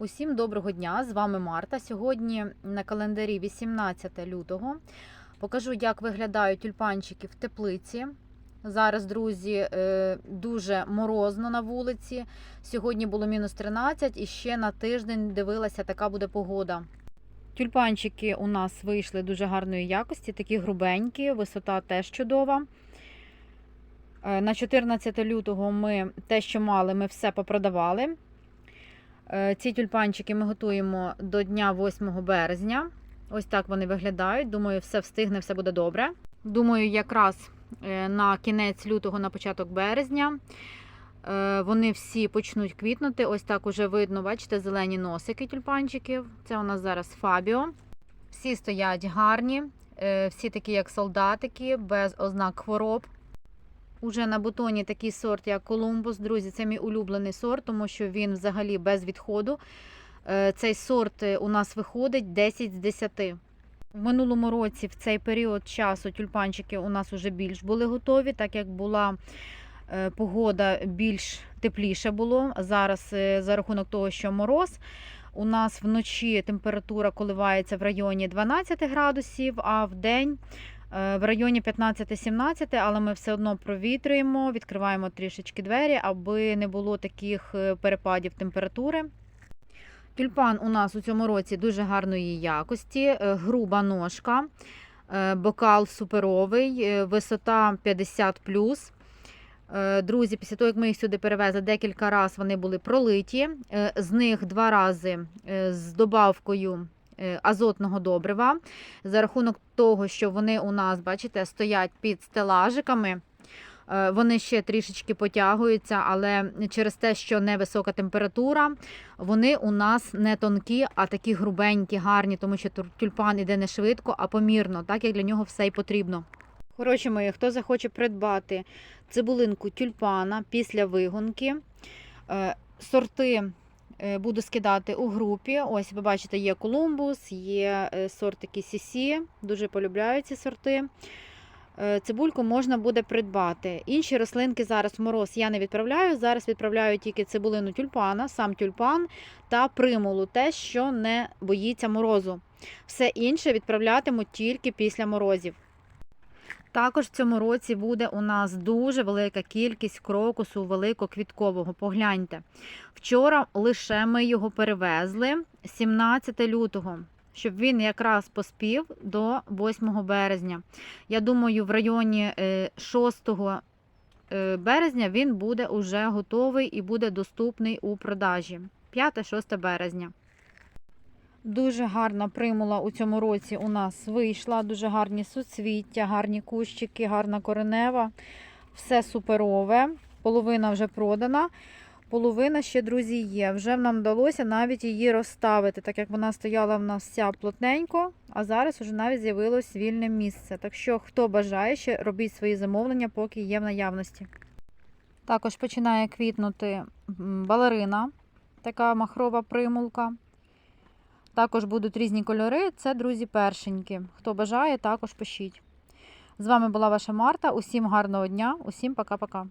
Усім доброго дня! З вами Марта. Сьогодні на календарі 18 лютого. Покажу, як виглядають тюльпанчики в теплиці. Зараз, друзі, е, дуже морозно на вулиці. Сьогодні було мінус 13 і ще на тиждень дивилася, така буде погода. Тюльпанчики у нас вийшли дуже гарної якості, такі грубенькі, висота теж чудова. Е, На 14 лютого ми те, що мали, ми все попродавали. Е, Ці тюльпанчики ми готуємо до дня 8 березня. Ось так вони виглядають. Думаю, все встигне, все буде добре. Думаю, якраз е, на кінець лютого, на початок березня. е, Вони всі почнуть квітнути. Ось так уже видно, бачите, зелені носики тюльпанчиків. Це у нас зараз Фабіо. Всі стоять гарні, всі такі, як солдатики, без ознак хвороб. Уже на бутоні такий сорт, як Колумбус. Друзі, це мій улюблений сорт, тому що він взагалі без відходу. Е, Цей сорт е, у нас виходить 10 з 10. В минулому році в цей період часу тюльпанчики у нас вже більш були готові, так як була е, погода більш тепліше було. Зараз за рахунок того, що мороз. У нас вночі температура коливається в районі 12 градусів, а в день в районі 15-17, але ми все одно провітрюємо, відкриваємо трішечки двері, аби не було таких е, перепадів температури. Тюльпан у нас у цьому році дуже гарної якості, е, груба ножка, е, бокал суперовий, е, висота 50 Е, Друзі, після того, як ми їх сюди перевезли, декілька разів вони були пролиті. Е, З них два рази е, з добавкою е, азотного добрива. За рахунок того, що вони у нас, бачите, стоять під стелажиками. е, Вони ще трішечки потягуються, але через те, що невисока температура, вони у нас не тонкі, а такі грубенькі, гарні, тому що тюльпан іде не швидко, а помірно, так як для нього все й потрібно. Коротше мої, хто захоче придбати цибулинку тюльпана після вигонки, е, сорти е, буду скидати у групі. Ось ви бачите, є Колумбус, є е, сорт Сісі, дуже полюбляю ці сорти. Е, Цибульку можна буде придбати. Інші рослинки зараз в мороз я не відправляю. Зараз відправляю тільки цибулину тюльпана, сам тюльпан та примулу, те, що не боїться морозу. Все інше відправлятиму тільки після морозів. Також в цьому році буде у нас дуже велика кількість крокусу великоквіткового. Погляньте. Вчора лише ми його перевезли 17 лютого, щоб він якраз поспів до 8 березня. Я думаю, в районі е, 6 е, березня він буде уже готовий і буде доступний у продажі. 5-6 березня. Дуже гарна примула у цьому році у нас вийшла. Дуже гарні суцвіття, гарні кущики, гарна коренева. Все суперове. Половина вже продана. Половина ще, друзі, є. Вже нам вдалося навіть її розставити, так як вона стояла в нас вся плотненько, а зараз вже навіть з'явилось вільне місце. Так що, хто бажає, ще робіть свої замовлення, поки є в наявності. Також починає квітнути балерина, така махрова примулка. Також будуть різні кольори. Це, друзі, першеньки. Хто бажає, також пишіть. З вами була ваша Марта. Усім гарного дня, усім пока-пока.